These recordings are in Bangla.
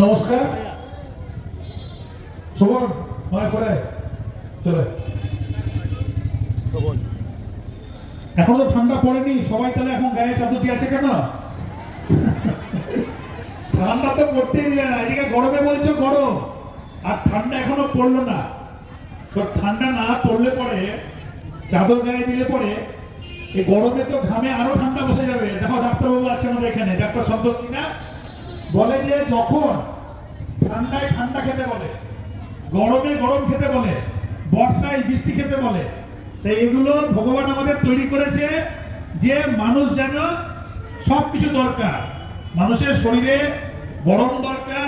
নমস্কার। শোভন হয় করে চলে। এখন তো ঠান্ডা পড়েনি সবাই তাহলে এখন গায়ে চাদর দিয়ে আছে কেন? ঠান্ডা তো পড়তেই দিলে না এদিকে গরমে বলছো গরম আর ঠান্ডা এখনও পড়ল না। তো ঠান্ডা না পড়লে পরে চাদর গায়ে দিলে পরে এই গরমে তো ঘামে আরও ঠান্ডা বসে যাবে। দেখো, ডাক্তারবাবু আছে আমাদের এখানে, ডাক্তার সন্তোষ সিনহা। বলে যে, যখন ঠান্ডায় ঠান্ডা খেতে বলে, গরমে গরম খেতে বলে, বর্ষায় বৃষ্টি খেতে বলে তাই এগুলো ভগবান আমাদের তৈরি করেছে যে মানুষ যেন সব কিছু দরকার। মানুষের শরীরে গরম দরকার,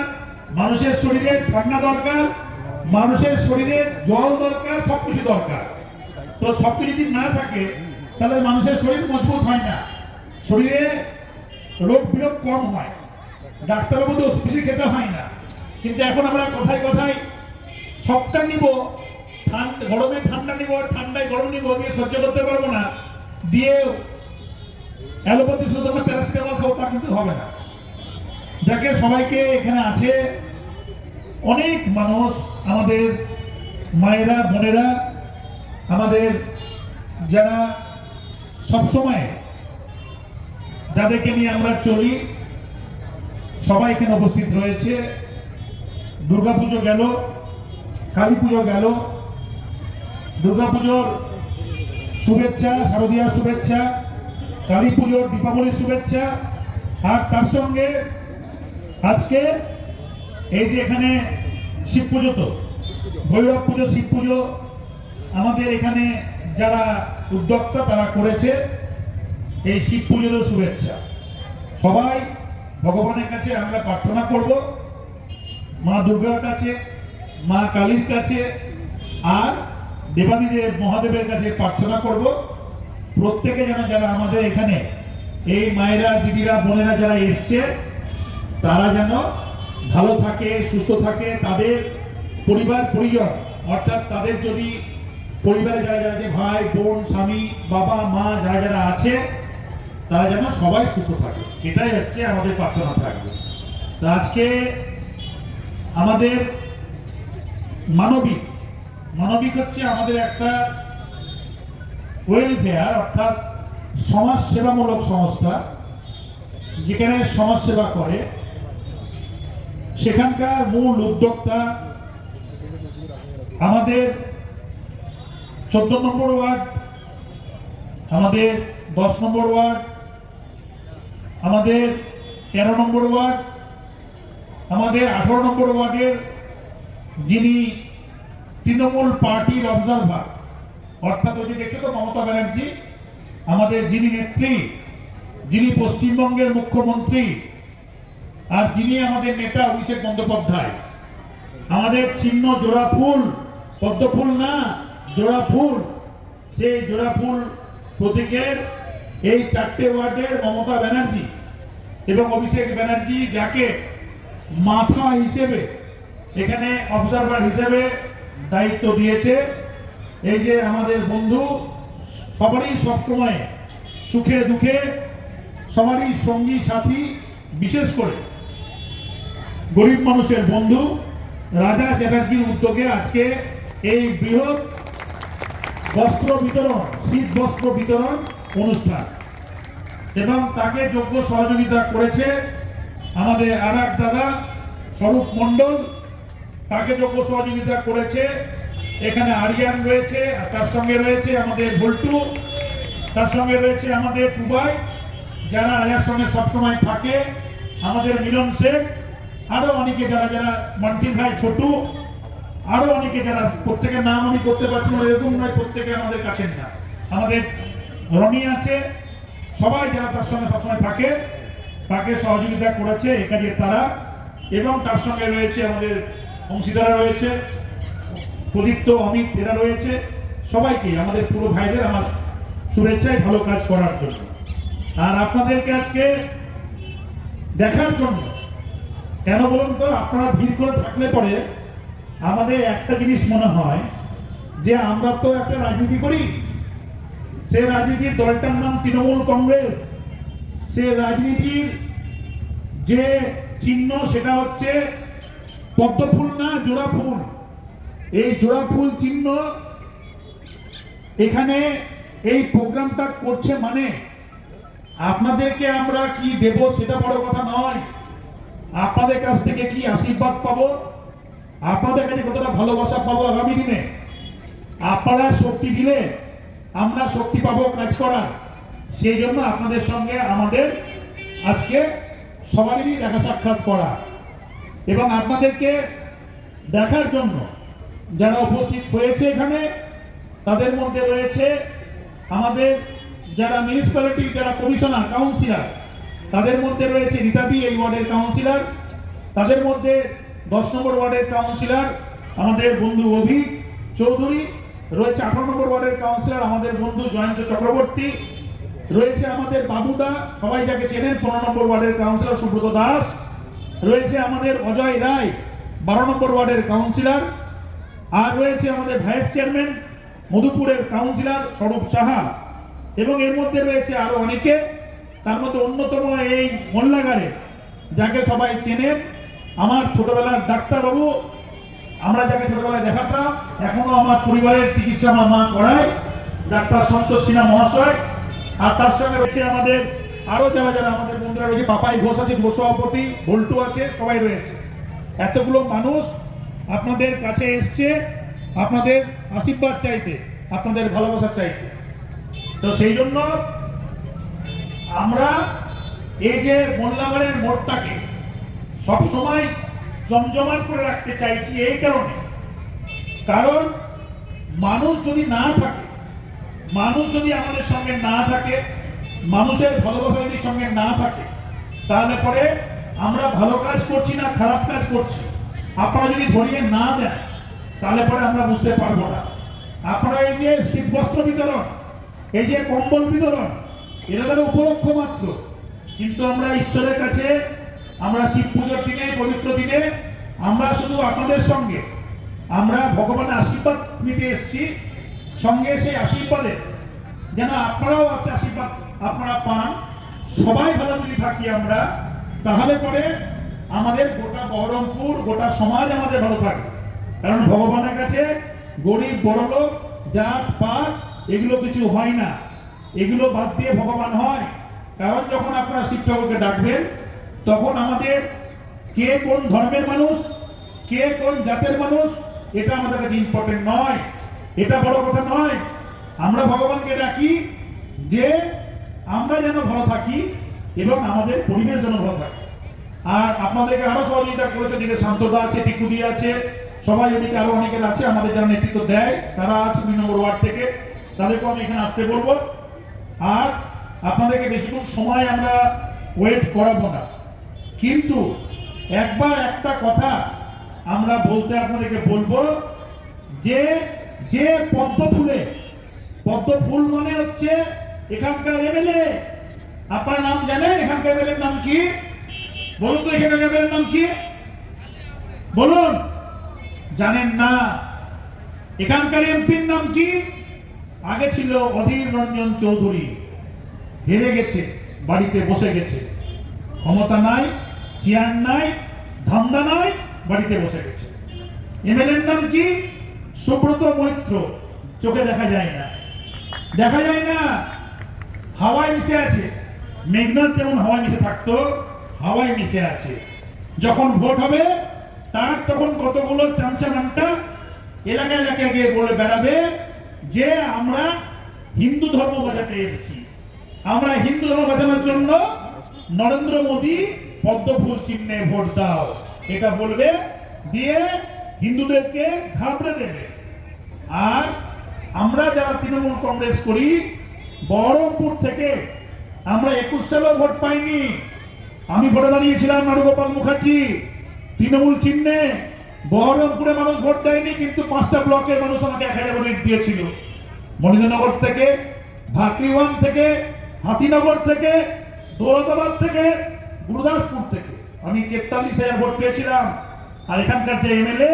মানুষের শরীরে ঠান্ডা দরকার, মানুষের শরীরে জল দরকার সব কিছু দরকার। তো সব কিছু যদি না থাকে তাহলে মানুষের শরীর মজবুত হয় না। শরীরে রোগ বিরোগ কম হয়। ডাক্তারের মধ্যে ওষুধ বেশি খেতে হয় না। কিন্তু এখন আমরা কথায় কথায় সবটা নিব, ঠান্ডা, গরমে ঠান্ডা নিব, ঠান্ডায় গরম নিব, দিয়ে সহ্য করতে পারব না। দিয়ে অ্যালোপ্যাথি শুধু আমরা প্যারাসিটামল খাব, তা কিন্তু হবে না। যাকে সবাইকে এখানে আছে, অনেক মানুষ আমাদের মায়েরা, বোনেরা, আমাদের যারা সবসময় যাদেরকে নিয়ে আমরা চলি সবাই এখানে উপস্থিত রয়েছে। দুর্গাপুজো গেল কালী পুজো গেল। দুর্গাপুজোর শুভেচ্ছা, শারদীয়ার শুভেচ্ছা কালী পুজোর দীপাবলির শুভেচ্ছা। আর তার সঙ্গে আজকে এই যে এখানে শিব পুজো তো, ভৈরব পুজো, শিব পুজো, আমাদের এখানে যারা উদ্যোক্তা তারা করেছে এই শিব পুজোরও শুভেচ্ছা। সবাই ভগবানের কাছে আমরা প্রার্থনা করব, মা দুর্গার কাছে, মা কালীর কাছে, আর দেবাদিদেব মহাদেবের কাছে প্রার্থনা করব। প্রত্যেকে যেন যারা আমাদের এখানে, এই মায়েরা, দিদিরা, বোনেরা যারা এসছে, তারা যেন ভালো থাকে, সুস্থ থাকে, তাদের পরিবার, পরিজন, অর্থাৎ তাদের যদি পরিবারে যারা যারা যে ভাই, বোন, স্বামী, বাবা, মা যারা যারা আছে, তারা যেন সবাই সুস্থ থাকে। এটাই হচ্ছে আমাদের প্রার্থনা থাকবে। তো আজকে আমাদের মানবিক মানবিক হচ্ছে আমাদের একটা ওয়েলফেয়ার অর্থাৎ সমাজ সেবামূলক সংস্থা, যেখানে সমাজ সেবা করে। সেখানকার মূল উদ্যোক্তা আমাদের চোদ্দ নম্বর ওয়ার্ড, আমাদের দশ নম্বর ওয়ার্ড, আমাদের তেরো নম্বর ওয়ার্ড, আমাদের আঠারো নম্বর ওয়ার্ডের যিনি তৃণমূল পার্টির অবজারভার অর্থাৎ ওই যে দেখছ তো মমতা ব্যানার্জি, আমাদের যিনি নেত্রী, যিনি পশ্চিমবঙ্গের মুখ্যমন্ত্রী, আর যিনি আমাদের নেতা অভিষেক বন্দ্যোপাধ্যায়, আমাদের চিহ্ন জোড়া ফুল পদ্মফুল না জোড়া ফুল সেই জোড়া ফুল প্রতীকের এই চারটে ওয়ার্ডের মমতা ব্যানার্জি এবং অভিষেক ব্যানার্জি যাকে মাথা হিসেবে, এখানে অবজারভার হিসেবে দায়িত্ব দিয়েছে। এই যে আমাদের বন্ধু, সবারই সবসময় সুখে দুঃখে, সবারই সঙ্গী সাথী বিশেষ করে গরিব মানুষের বন্ধু রাজা চ্যাটার্জির উদ্যোগে আজকে এই বৃহৎ বস্ত্র বিতরণ, শীত বস্ত্র বিতরণ অনুষ্ঠান। এবং তাকে যোগ্য সহযোগিতা করেছে আমাদের আর দাদা স্বরূপ মণ্ডল। তাকে যোগ্য সহযোগিতা করেছে, এখানে আরিয়ান রয়েছে, আর তার সঙ্গে রয়েছে আমাদের ভল্টু। তার সঙ্গে রয়েছে আমাদের টুবাই যারা রাজার সঙ্গে সবসময় থাকে। আমাদের মিলন শেখ আরও অনেকে যারা যারা মন্টি ভাই ছোটু আরও অনেকে যারা প্রত্যেকের নাম আমি করতে পারছি না, এরকম নয়, প্রত্যেকে আমাদের কাছে না। আমাদের রনি আছে, সবাই যারা তার সঙ্গে সবসময় থাকে, তাকে সহযোগিতা করেছে এ কাজে তারা, এবং তার সঙ্গে রয়েছে আমাদের অংশীদারা রয়েছে, প্রদীপ্ত, অমিত, এরা রয়েছে, সবাইকে, আমাদের পুরো ভাইদের আমার শুভেচ্ছায় ভালো কাজ করার জন্য। আর আপনাদেরকে আজকে দেখার জন্য, কেন বলুন তো, আপনারা ভিড় করে থাকলে পরে আমাদের একটা জিনিস মনে হয় যে আমরা তো একটা রাজনীতি করি। সে রাজনীতির দলটার নাম তৃণমূল কংগ্রেস। সে রাজনীতির যে চিহ্ন, সেটা হচ্ছে পদ্ম ফুল না, জোড়া ফুল। এই জোড়া ফুল চিহ্ন এখানে এই প্রোগ্রামটা করছে মানে আপনাদেরকে আমরা কি দেব সেটা বড় কথা নয়। আপনাদের কাছ থেকে কি আশীর্বাদ পাবো? আপনাদের কাছে কতটা ভালোবাসা পাবো আগামী দিনে? আপনারা শক্তি দিলে আমরা শক্তি পাবো কাজ করার। সেই জন্য আপনাদের সঙ্গে আমাদের আজকে সবারই দেখা সাক্ষাৎ করা। এবং আপনাদেরকে দেখার জন্য যারা উপস্থিত হয়েছে এখানে, তাদের মধ্যে রয়েছে আমাদের যারা মিউনিসিপ্যালিটির যারা কমিশনার কাউন্সিলর তাদের মধ্যে রয়েছে রীতাদি এই ওয়ার্ডের কাউন্সিলর তাদের মধ্যে দশ নম্বর ওয়ার্ডের কাউন্সিলর আমাদের বন্ধু অভিক চৌধুরী, রয়েছে আঠারো নম্বর ওয়ার্ডের কাউন্সিলর আমাদের বন্ধু জয়ন্ত চক্রবর্তী, রয়েছে আমাদের বাবুদা, সবাই যাকে চেনেন, পনেরো নম্বর ওয়ার্ডের কাউন্সিলর সুব্রত দাস, রয়েছে আমাদের অজয় রায়, বারো নম্বর ওয়ার্ডের কাউন্সিলর, আর রয়েছে আমাদের ভাইস চেয়ারম্যান, মধুপুরের কাউন্সিলর স্বরূপ সাহা, এবং এর মধ্যে রয়েছে আরও অনেকে, তার মধ্যে অন্যতম এই মোল্লাগারে, যাকে সবাই চেনেন আমার ছোটবেলার ডাক্তারবাবু, আমরা যাকে ছোটবেলায় দেখাতাম, এখনও আমার পরিবারের চিকিৎসা আমার মা করায়। ডাক্তার সন্তোষ সিনহা মহাশয়, আর তার সঙ্গে রয়েছে আমাদের আরও যারা যারা আমাদের বন্ধুরা রয়েছে, পাপাই ঘোষ আছে যুব সভাপতি ভল্টু আছে, সবাই রয়েছে। এতগুলো মানুষ আপনাদের কাছে এসছে, আপনাদের আশীর্বাদ চাইতে, আপনাদের ভালোবাসা চাইতে। তো সেই জন্য আমরা এই যে মোল্লাগড়ের মোড়টাকে সবসময় জমজমাট করে রাখতে চাইছি এই কারণে। কারণ মানুষ যদি না থাকে, মানুষ যদি আমাদের সঙ্গে না থাকে, মানুষের ভালোবাসা যদি সঙ্গে না থাকে, তাহলে পরে আমরা ভালো কাজ করছি না খারাপ কাজ করছি। আপনারা যদি ধরিয়ে না দেন, তাহলে পরে আমরা বুঝতে পারব না। আপনারা এই যে শীতবস্ত্র বিতরণ, এই যে কম্বল বিতরণ, এটা তাহলে উপলক্ষ মাত্র। কিন্তু আমরা ঈশ্বরের কাছে আমরা শিব পুজোর দিনে, পবিত্র দিনে, আমরা শুধু আপনাদের সঙ্গে। আমরা ভগবানের আশীর্বাদ নিতে এসেছি। সঙ্গে সেই আশীর্বাদে যেন আপনারাও আছে আশীর্বাদ আপনারা পান। সবাই ভালো যদি থাকি আমরা, তাহলে পরে আমাদের গোটা বহরমপুর, গোটা সমাজ আমাদের ভালো থাকে। কারণ ভগবানের কাছে গরিব বড়লোক জাত, পাত, এগুলো কিছু হয় না। এগুলো বাদ দিয়ে ভগবান হয়। কারণ যখন আপনারা শিব ঠাকুরকে ডাকবেন তখন আমাদের কে কোন ধর্মের মানুষ, কে কোন জাতের মানুষ, এটা আমাদের কাছে ইম্পর্টেন্ট নয়। এটা বড় কথা নয়। আমরা ভগবানকে ডাকি যে আমরা যেন ভালো থাকি এবং আমাদের পরিবেশ যেন ভালো থাকে। আর আপনাদেরকে আরও সহযোগিতা করেছে দিকে শান্তদা আছে, টিকুদি আছে, সবাই এদিকে আরও অনেকের আছে, আমাদের যারা নেতৃত্ব দেয়, তারা আছে দুই নম্বর ওয়ার্ড থেকে। তাদেরকেও আমি এখানে আসতে বলব। আর আপনাদেরকে বেশিক্ষণ সময় আমরা ওয়েট করাবো না। কিন্তু একবার একটা কথা আমরা বলতে আপনাদেরকে বলব যে যে পদ্ম ফুলে পদ্ম ফুল মানে হচ্ছে এখানকার এমএলএ আপনার নাম জানেন? এখানকার এমএলএ নাম কি? বলুন তো এখানে এমএলএ নাম কি? বলুন। জানেন না। এখানকার এমপির নাম কি? আগে ছিল অধীর রঞ্জন চৌধুরী। হেরে গেছে, বাড়িতে বসে গেছে। ক্ষমতা নাই। চেয়ার নাই, ধান্দা নাই, বাড়িতে বসে গেছে। এমএলএর নাম কি? সুব্রত মৈত্র। চোখে দেখা যায় না। দেখা যায় না। হাওয়ায় মিশে আছে। মেঘনাথ যেমন হাওয়ায় মিশে থাকতো, হাওয়ায় মিশে আছে। যখন ভোট হবে, তার তখন কতগুলো চামচামানটা এলাকা এলাকায় গিয়ে বলে বেড়াবে যে আমরা হিন্দু ধর্ম বাঁচাতে এসেছি। আমরা হিন্দু ধর্ম বাঁচানোর জন্য নরেন্দ্র মোদী পদ্ম ফুল চিহ্নে ভোট দাও। এটা বলবে, দিয়ে হিন্দুদেরকে ঘাবড়ে দেবে। আর আমরা যারা তৃণমূল কংগ্রেস করি, বহরমপুর থেকে আমরা একুশ ভোট পাইনি। আমি ভোটে দাঁড়িয়েছিলাম নারুগোপাল মুখার্জি। তৃণমূল চিহ্নে বহরমপুরে মানুষ ভোট দেয়নি, কিন্তু পাঁচটা ব্লকের মানুষ আমাকে এক হাজার ভোট দিয়েছিল। মনিন্দনগর থেকে ভাকরিওয়ান থেকে, হাতিনগর থেকে, দৌলতাবাদ থেকে গুরুদাসপুর থেকে। আমি তেতাল্লিশ হাজার ভোট পেয়েছিলাম। আর এখানকার যে এমএলএ,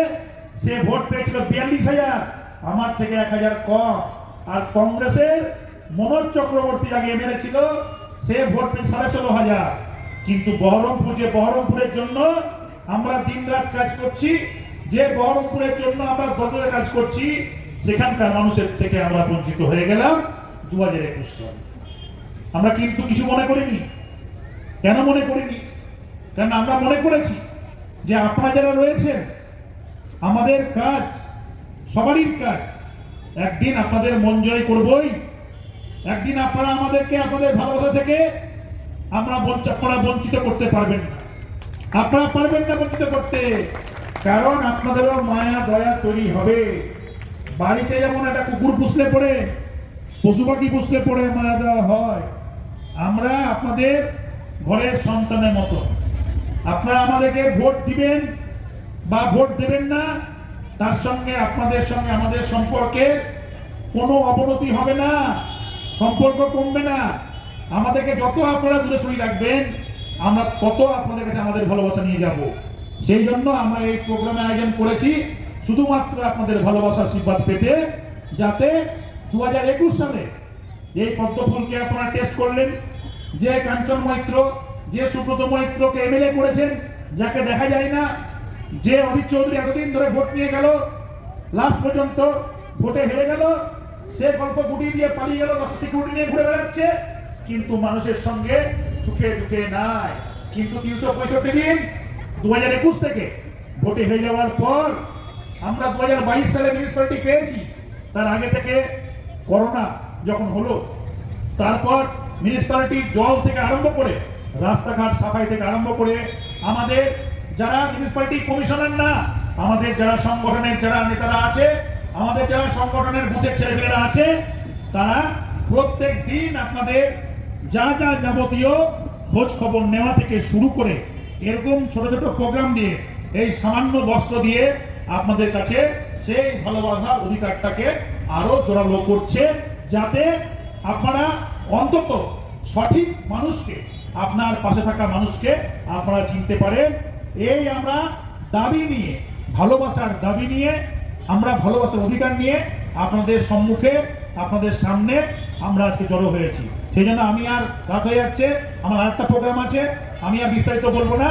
সে ভোট পেয়েছিল বিয়াল্লিশ হাজার। আমার থেকে এক হাজার কম। আর কংগ্রেসের মনোজ চক্রবর্তী আগে এমএলএ ছিল, সে ভোট পেয়েছে সাড়ে ষোলো হাজার। কিন্তু বহরমপুর, যে বহরমপুরের জন্য আমরা দিন রাত কাজ করছি, যে বহরমপুরের জন্য আমরা গতরে কাজ করছি, সেখানকার মানুষের থেকে আমরা বঞ্চিত হয়ে গেলাম দু হাজার একুশ সাল। আমরা কিন্তু কিছু মনে করিনি। কেন মনে করিনি? কারণ আমরা মনে করেছি যে আপনারা যারা রয়েছেন, আমাদের কাজ, সবারই কাজ, একদিন আপনাদের মন জয় করবই। একদিন আপনারা আমাদেরকে আপনাদের ভালোবাসা থেকে আমরা আপনারা বঞ্চিত করতে পারবেন না। আপনারা পারবেন না বঞ্চিত করতে। কারণ আপনাদেরও মায়া, দয়া তৈরি হবে। বাড়িতে যেমন একটা কুকুর পুষলে পড়ে, পশু পাখি পুষলে পড়ে মায়া দেওয়া হয়, আমরা আপনাদের ঘরের সন্তানের মতো। আপনারা আমাদেরকে ভোট দিবেন বা ভোট দেবেন না, তার সঙ্গে আপনাদের সঙ্গে আমাদের সম্পর্কে কোনো অবনতি হবে না, সম্পর্ক কমবে না। আমাদেরকে যত আপনারা দূরে সরিয়ে রাখবেন, আমরা তত আপনাদের কাছে আমাদের ভালোবাসা নিয়ে যাব। সেই জন্য আমরা এই প্রোগ্রামে আয়োজন করেছি শুধুমাত্র আপনাদের ভালোবাসা আশীর্বাদ পেতে, যাতে দু সালে এই পদ্মফুলকে আপনারা টেস্ট করলেন। যে কাঞ্চন মৈত্র, যে সুব্রত মৈত্রকে এমএলএ করেছেন, যাকে দেখা যায় না, যে অজিত চৌধুরী এতদিন ধরে ভোট নিয়ে গেল লাস্ট পর্যন্ত ভোটে হেরে গেল, সে গল্প গুটিয়ে দিয়ে পালিয়ে গেল সিকিউরিটি নিয়ে ঘুরে বেড়াচ্ছে, কিন্তু মানুষের সঙ্গে সুখে দুঃখে নাই। কিন্তু তিনশো পঁয়ষট্টি দিন দু হাজার একুশ থেকে ভোটে হেরে যাওয়ার পর আমরা দু হাজার বাইশ সালে মিউনিসিপ্যালিটি পেয়েছি। তার আগে থেকে করোনা যখন হলো, তারপর মিউনিসিপ্যালিটির জল থেকে আরম্ভ করে, রাস্তাঘাট সাফাই থেকে আরম্ভ করে, আমাদের যারা মিউনিসিপ্যালিটি কমিশনার না, আমাদের যারা সংগঠনের যারা নেতারা আছে, আমাদের যারা সংগঠনের বুথের ছেলেমেয়েরা আছে, তারা প্রত্যেক দিন আপনাদের যা যা যাবতীয় খোঁজ খবর নেওয়া থেকে শুরু করে, এরকম ছোট ছোট প্রোগ্রাম দিয়ে, এই সামান্য বস্ত্র দিয়ে আপনাদের কাছে সেই ভালোবাসার অধিকারটাকে আরও জোরালো করছে, যাতে আপনারা অন্তত সঠিক মানুষকে, আপনার পাশে থাকা মানুষকে আপনারা চিনতে পারেন। এই আমরা দাবি নিয়ে, ভালোবাসার দাবি নিয়ে, আমরা ভালোবাসার অধিকার নিয়ে আপনাদের সম্মুখে, আপনাদের সামনে আমরা আজকে জড়ো হয়েছি। সেই জন্য আমি আর রাত হয়ে যাচ্ছে, আমার আরেকটা প্রোগ্রাম আছে, আমি আর বিস্তারিত বলব না,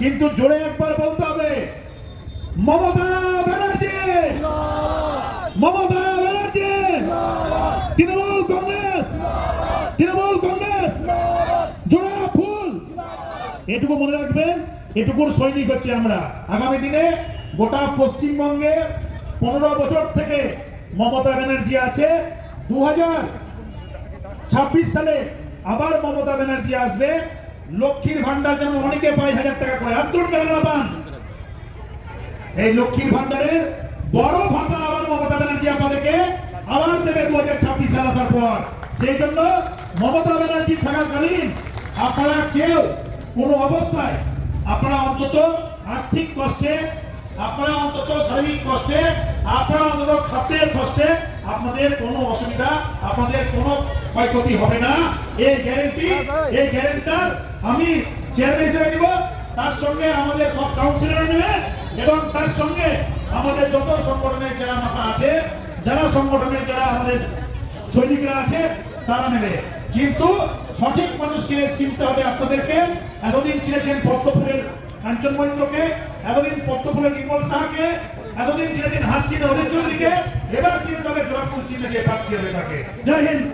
কিন্তু জোরে একবার বলতে হবে, মমতা ব্যানার্জি! মমতা ব্যানার্জি তৃণমূল কংগ্রেস তৃণমূল কংগ্রেস জোড়া ফুল এটুকু মনে রাখবেন, এটুকুর সৈনিক হচ্ছে আমরা। আগামী দিনে গোটা পশ্চিমবঙ্গে পনেরো বছর থেকে মমতা ব্যানার্জি আছে। দু ছাব্বিশ সালে আবার মমতা ব্যানার্জি আসবে। লক্ষ্মীর ভান্ডার যেন অনেকে পায় হাজার টাকা করে। আব্দুল কালাম পান এই লক্ষ্মীর ভান্ডারের বড় ভাতা আবার মমতা ব্যানার্জি আপনাদেরকে আবার দেবে দু হাজার ছাব্বিশ সাল আসার পর। সেই জন্য মমতা ব্যানার্জি থাকাকালীন আপনারা কেউ কোনো অবস্থায় আপনারা অন্তত আর্থিক কষ্টে আপনারা অন্তত শারীরিক কষ্টে আপনারা অন্তত খাদ্যের কষ্টে আপনাদের কোনো অসুবিধা আপনাদের কোনো ক্ষয়ক্ষতি হবে না। এই গ্যারেন্টি এই গ্যারেন্টার আমি চেয়ারম্যান হিসেবে নিব তার সঙ্গে আমাদের সব কাউন্সিলর নেবে এবং তার সঙ্গে আমাদের যত সংগঠনের যারা মাথা আছে যারা সংগঠনের যারা আমাদের সৈনিকরা আছে তারা নেবে কিন্তু সঠিক মানুষকে চিনতে হবে আপনাদেরকে। এতদিন চিনেছেন পদ্মফুলের কাঞ্চন মহেন্দ্রকে, এতদিন পদ্মফুলের নির্মল সাহাকে, এতদিন চিনেছেন হাত চিনে অজিত চৌধুরীকে, এবার চিনতে হবে জোড়াফুল চিনে যে প্রার্থী হবে তাকে জয় হিন্দ